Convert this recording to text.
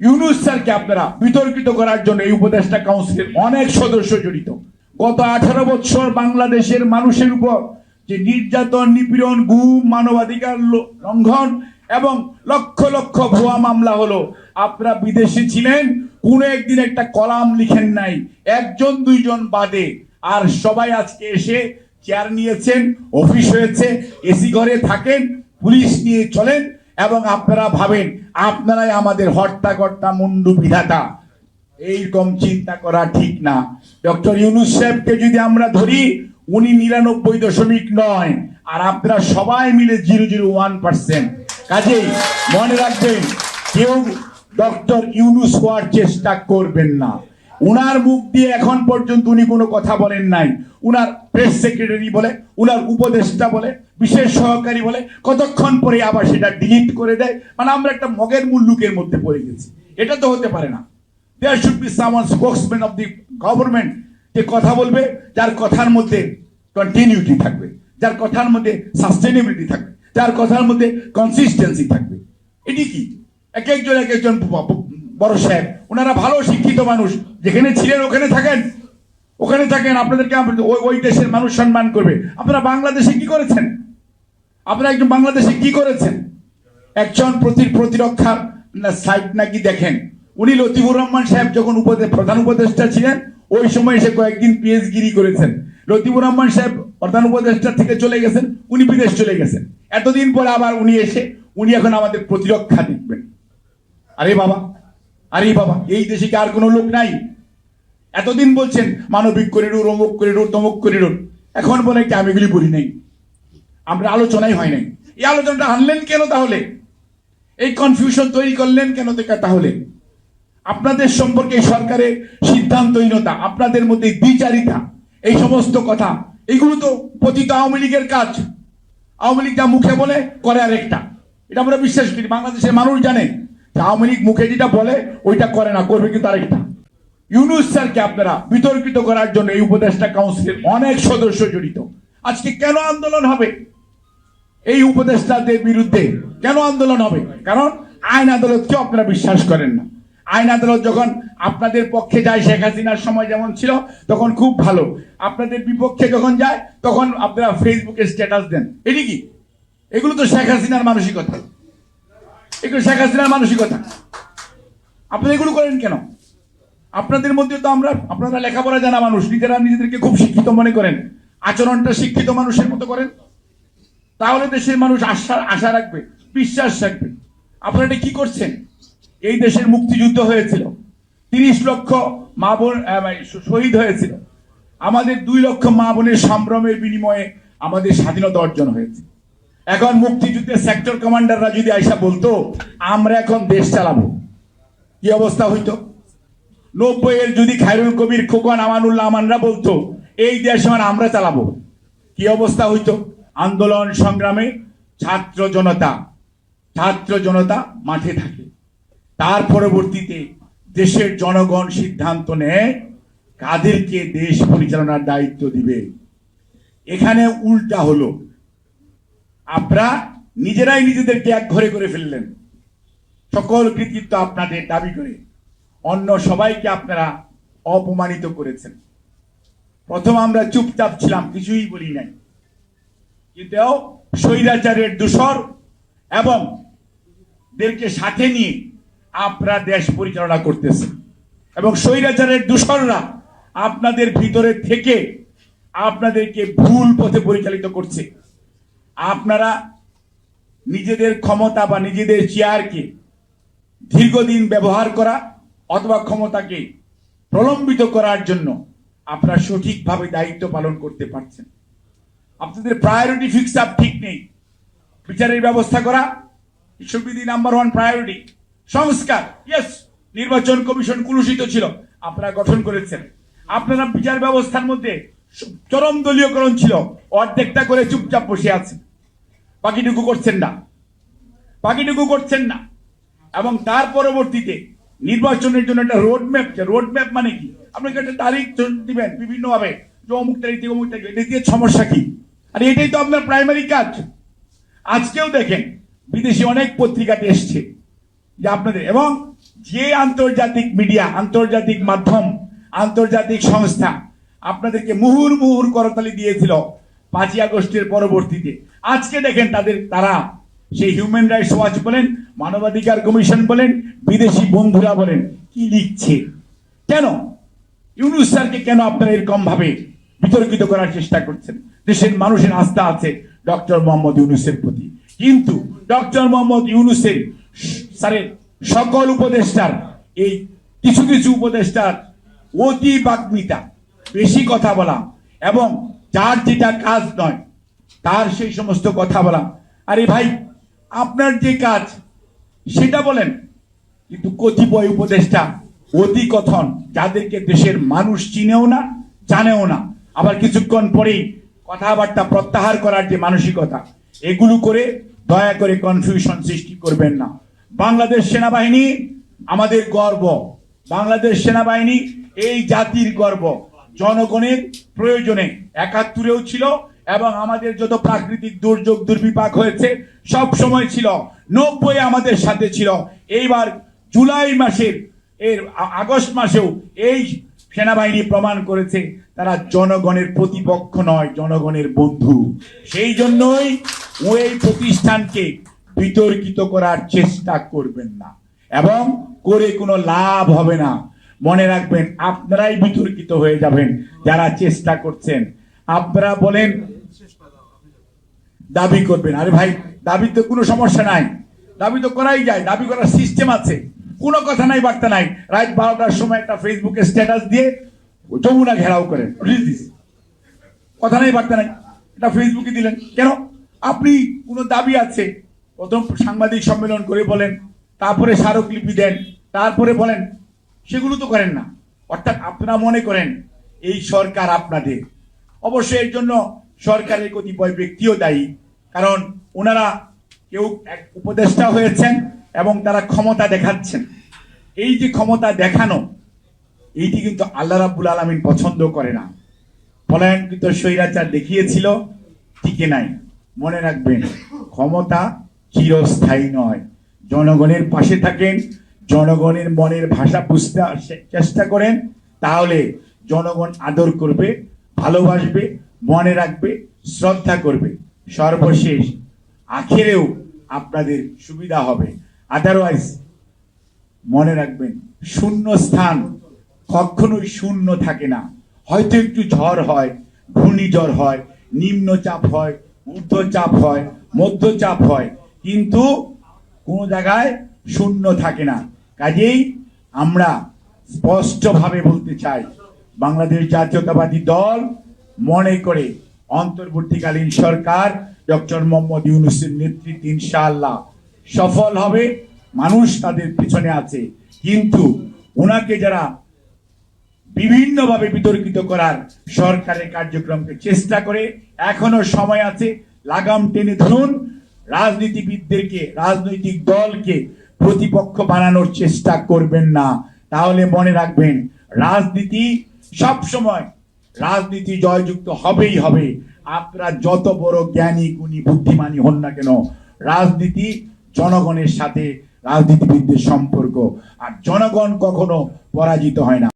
ইউনুস স্যারকে আপনারা বিতর্কিত করার জন্য এই উপদেষ্টা কাউন্সিলের অনেক সদস্য জড়িত। গত আঠারো বছর বাংলাদেশের মানুষের উপর যে নির্যাতন, নিপীড়ন, গুম, মানবাধিকার লঙ্ঘন এবং লক্ষ লক্ষ ভুয়া মামলা হলো, আপনারা বিদেশে ছিলেন, কোন একদিন একটা কলাম লিখেন নাই, একজন, দুইজন বাদে। আর সবাই আজকে এসে চেয়ার নিয়েছেন অফিস হয়েছে এসি ঘরে থাকেন, পুলিশ নিয়ে চলেন এবং আপনারা ভাবেন, আপনারাই আমাদের হর্তাকর্তা, মুন্ডু বিধাতা। এইরকম চিন্তা করা ঠিক না। ডক্টর ইউনুস সাহেবকে যদি আমরা ধরি, উনি নিরানব্বই দশমিক নয়, আর আপনারা সবাই মিলে জিরো জিরো ওয়ান পার্সেন্ট। কাজেই মনে রাখবেন, কেউ ডক্টর ইউনুস হওয়ার চেষ্টা করবেন না। উনার মুখ দিয়ে এখন পর্যন্ত উনি কোনো কথা বলেন নাই। উনার প্রেস সেক্রেটারি বলে, উনার উপদেষ্টা বলে, বিশেষ সহকারী বলে, কতক্ষণ পরে আবার সেটা ডিলিট করে দেয়? মানে আমরা একটা মগের মুল্লুকের মধ্যে পড়ে গেছি। এটা তো হতে পারে না। There should be someone spokesman of the government যে কথা বলবে, যার কথার মধ্যে কন্টিনিউটি থাকবে, যার কথার মধ্যে সাস্টেনেবিলিটি থাকবে, যার কথার মধ্যে কনসিস্টেন্সি থাকবে। এটি কি? এক একজন এক একজন বড় সাহেব ওনারা ভালো শিক্ষিত মানুষ। যেখানে ছিলেন, ওখানে থাকেন। ওখানে থাকেন, আপনাদেরকে আপ- ওই ওই দেশের মানুষ সম্মান করবে। আপনারা বাংলাদেশে কি করেছেন? আপনারা একজন বাংলাদেশে কি করেছেন? একজন প্রতি প্রতিরক্ষার সাইট নাকি দেখেন। উনি লতিফুর রহমান সাহেব যখন উপদেশ প্রধান উপদেষ্টা ছিলেন, ওই সময় এসে কয়েকদিন পিএইচগিরি করেছেন। লতিফুর রহমান সাহেব প্রধান উপদেষ্টা থেকে চলে গেছেন, উনি বিদেশ চলে গেছেন। এতদিন পরে আবার উনি এসে, উনি এখন আমাদের প্রতিরক্ষা দেখবেন। আরে বাবা আরে বাবা, এই দেশে কি আর কোনো লোক নাই? এতদিন বলছেন, মানবিক করিডোর অমুক করিডোর তমুক করিডোর। এখন বলে কি আমি এগুলি বলি নাই? আমরা আলোচনাই হয় নাই। এই আলোচনাটা আনলেন কেন তাহলে? এই কনফিউশন তৈরি করলেন কেন তাহলে? আপনাদের সম্পর্কে সরকারের সিদ্ধান্তহীনতা, আপনাদের মধ্যে দ্বিচারিতা, এই সমস্ত কথা, এগুলো তো পতিত আওয়ামী লীগের কাজ। আওয়ামী লীগ যা মুখে বলে, করে আরেকটা। এটা আমরা বিশ্বাস করি, বাংলাদেশের মানুষ জানে। আওয়ামী মুখে যেটা বলে, ওইটা করে না, করবে কিন্তু আরেকটা। ইউনুস স্যারকে আপনারা বিতর্কিত করার জন্য এই উপদেষ্টা কাউন্সিলের অনেক সদস্য জড়িত। আজকে কেন আন্দোলন হবে? এই উপদেষ্টাদের বিরুদ্ধে কেন আন্দোলন হবে? কারণ আইন আদালতকেও আপনারা বিশ্বাস করেন না। আইন আদালত যখন আপনাদের পক্ষে যায়, শেখ হাসিনার সময় যেমন ছিল, তখন খুব ভালো। আপনাদের বিপক্ষে যখন যায়, তখন আপনারা ফেসবুকে স্ট্যাটাস দেন। এটি কি? এগুলো তো শেখ হাসিনার মানসিকতা। এগুলো শেখ হাসিনার মানসিকতা। আপনারা এগুলো করেন কেন? আপনাদের মধ্যে তো আমরা আপনারা লেখাপড়া জানা মানুষ, নিজেরা নিজেদেরকে খুব শিক্ষিত মনে করেন। আচরণটা শিক্ষিত মানুষের মতো করেন। তাহলে দেশের মানুষ আশা আশা রাখবে, বিশ্বাস রাখবে। আপনারা এটা কি করছেন? এই দেশের মুক্তিযুদ্ধ হয়েছিল। তিরিশ লক্ষ মা বোন মানে শহীদ হয়েছিল। আমাদের দুই লক্ষ মা বোনের সম্ভ্রমের বিনিময়ে আমাদের স্বাধীনতা অর্জন হয়েছে। এখন মুক্তিযুদ্ধের সেক্টর কমান্ডাররা যদি আইসা বলতো, আমরা এখন দেশ চালাবো। কি অবস্থা হইতো? নব্বই এর যদি খায়রুল কবির, খোকন, আমানুল্লাহ, আমানরা বলতো, এই দেশ আমার চালাবো। কি অবস্থা হইতো? আন্দোলন সংগ্রামে ছাত্র জনতা ছাত্র জনতা মাঠে থাকে। তার পরবর্তীতে দেশের জনগণ সিদ্ধান্ত নেয়, কাদেরকে দেশ পরিচালনার দায়িত্ব দিবে। এখানে উল্টা হলো আপনারা নিজেরাই নিজেদেরকে এক ঘরে করে ফেললেন। সকল কৃতিত্ব আপনাদের দাবি করে অন্য সবাইকে আপনারা অপমানিত করেছেন। প্রথম আমরা চুপচাপ ছিলাম, কিছুই বলি নাই। কিন্তু স্বৈরাচারের দূষর এবং দেরকে সাথে নিয়ে আপনারা দেশ পরিচালনা করতেছেন এবং স্বৈরাচারের দূষররা আপনাদের ভিতরে থেকে আপনাদেরকে ভুল পথে পরিচালিত করছে। আপনারা নিজেদের ক্ষমতা বা নিজেদের চেয়ারকে দীর্ঘদিন ব্যবহার করা অথবা ক্ষমতাকে প্রলম্বিত করার জন্য আপনারা সঠিকভাবে দায়িত্ব পালন করতে পারছেন। আপনাদের প্রায়োরিটি ফিক্স আপ ঠিক নেই। বিচারের ব্যবস্থা করা, সুবিধি নাম্বার ওয়ান প্রায়োরিটি সংস্কার ইয়েস নির্বাচন কমিশন কুলুষিত ছিল, আপনারা গঠন করেছেন। আপনারা বিচার ব্যবস্থার মধ্যে চরম দলীয়করণ ছিল, অর্ধেকটা করে চুপচাপ বসে আছেন। বাকিটুকু করছেন না। বাকিটুকু করছেন না। এবং তার পরবর্তীতে নির্বাচনের জন্য একটা রোড ম্যাপ রোড ম্যাপ মানে কি? আপনাকে একটা তারিখ দিবেন বিভিন্ন ভাবে যে অমুক তারিখ থেকে অমুক তারিখ এটা দিয়ে সমস্যা কি? আর এটাই তো আপনার প্রাইমারি কাজ। আজকেও দেখেন, বিদেশি অনেক পত্রিকাতে এসছে যে আপনাদের, এবং যে আন্তর্জাতিক মিডিয়া আন্তর্জাতিক মাধ্যম, আন্তর্জাতিক সংস্থা আপনাদেরকে মুহুর মুহুর করতালি দিয়েছিল পাঁচই আগস্টের পরবর্তীতে। আজকে দেখেন তাদের, তারা সেই হিউম্যান রাইটস ওয়াচ বলেন, মানবাধিকার কমিশন বলেন, বিদেশি বন্ধুরা বলেন, কি লিখছে? কেন? ইউনুস স্যারকে কেন আপনারা এরকম ভাবে বিতর্কিত করার চেষ্টা করছেন? দেশের মানুষের আস্থা আছে ডক্টর মোহাম্মদ ইউনুসের প্রতি। কিন্তু ডক্টর মোহাম্মদ ইউনুসের স্যারের সকল উপদেষ্টার, এই কিছু কিছু উপদেষ্টার অতি বাগ্মিতা, বেশি কথা বলা এবং যার যেটা কাজ নয়, তার সেই সমস্ত কথা বলা। আরে ভাই, আপনার যে কাজ, সেটা বলেন। কিন্তু কতিপয় উপদেষ্টা অতি কথন যাদেরকে দেশের মানুষ চিনেও না, জানেও না, আবার কিছুক্ষণ পরেই কথাবার্তা প্রত্যাহার করার যে মানসিকতা, এগুলো করে দয়া করে কনফিউশন সৃষ্টি করবেন না। বাংলাদেশ সেনাবাহিনী আমাদের গর্ব। বাংলাদেশ সেনাবাহিনী এই জাতির গর্ব। জনগণের প্রয়োজনে একাত্তরেও ছিল এবং আমাদের যত প্রাকৃতিক দুর্যোগ দুর্বিপাক হয়েছে, সব সময় ছিল, নব্বই আমাদের সাথে ছিল। এইবার জুলাই মাসের, এর আগস্ট মাসেও এই সেনাবাহিনী প্রমাণ করেছে, তারা জনগণের প্রতিপক্ষ নয়, জনগণের বন্ধু। সেই জন্যই ও এই প্রতিষ্ঠানকে বিতর্কিত করার চেষ্টা করবেন না। এবং করে কোনো লাভ হবে না। মনে রাখবেন, আপনারাই বিতর্কিত হয়ে যাবেন যারা চেষ্টা করছেন। আপনারা বলেন, দাবি করবেন। আরে ভাই, দাবি তো কোনো সমস্যা নাই। দাবি তো করাই যায়, দাবি করার সিস্টেম আছে। কোনো কথা নাই, বার্তা নাই। রাত বারোটার সময় একটা ফেসবুকে স্ট্যাটাস দিয়ে যমুনা ঘেরাও করেন। কথা নাই, বার্তা নাই। এটা ফেসবুকে দিলেন। কেন? আপনি কোনো দাবি আছে? প্রথম সাংবাদিক সম্মেলন করে বলেন, তারপরে স্মারকলিপি দেন, তারপরে বলেন সেগুলো তো করেন না। অর্থাৎ আপনারা মনে করেন, এই সরকার আপনাদের। অবশ্যই এর জন্য সরকারের কতিপয় ব্যক্তিও দায়ী। কারণ ওনারা কেউ এক উপদেষ্টা হয়েছেন এবং তারা ক্ষমতা দেখাচ্ছেন। এই যে ক্ষমতা দেখানো, এইটি কিন্তু আল্লাহ রাব্বুল আলমিন পছন্দ করে না। পলায়নকৃত স্বৈরাচার দেখিয়েছিল, টিকে নাই। মনে রাখবেন, ক্ষমতা চিরস্থায়ী নয়। জনগণের পাশে থাকেন জনগণের মনের ভাষা বুঝতে চেষ্টা করেন, তাহলে জনগণ আদর করবে, ভালোবাসবে, মনে রাখবে, শ্রদ্ধা করবে। সর্বশেষ, আখেরেও আপনাদের সুবিধা হবে। আদারওয়াইজ মনে রাখবেন, শূন্য স্থান কখনোই শূন্য থাকে না। হয়তো একটু ঝড় হয়, ঘূর্ণিঝড় হয়, নিম্নচাপ হয়, ঊর্ধ্বচাপ হয়, মধ্যচাপ হয়, কিন্তু কোনো জায়গায় শূন্য থাকে না। কাজেই আমরা স্পষ্টভাবে বলতে চাই, বাংলাদেশ জাতীয়তাবাদী দল মনে করে অন্তর্বর্তীকালীন সরকার ডক্টর মোহাম্মদ ইউনুসের নেতৃত্বে ইনশাআল্লাহ সফল হবে, মানুষ তাদের পিছনে আছে। কিন্তু ওনাকে যারা বিভিন্নভাবে বিতর্কিত করার সরকারের কার্যক্রমকে চেষ্টা করে, এখনও সময় আছে, লাগাম টেনে ধরুন, রাজনীতিবিদদেরকে, রাজনৈতিক দলকে প্রতিপক্ষ বানানোর চেষ্টা করবেন না। তাহলে মনে রাখবেন, রাজনীতি সব সময় রাজনীতি জয়যুক্ত হবেই হবে। আপনারা যত বড় জ্ঞানী, গুণী বুদ্ধিমানী হন না কেন, রাজনীতি জনগণের সাথে রাজনীতিবিদদের সম্পর্ক। আর জনগণ কখনো পরাজিত হয় না।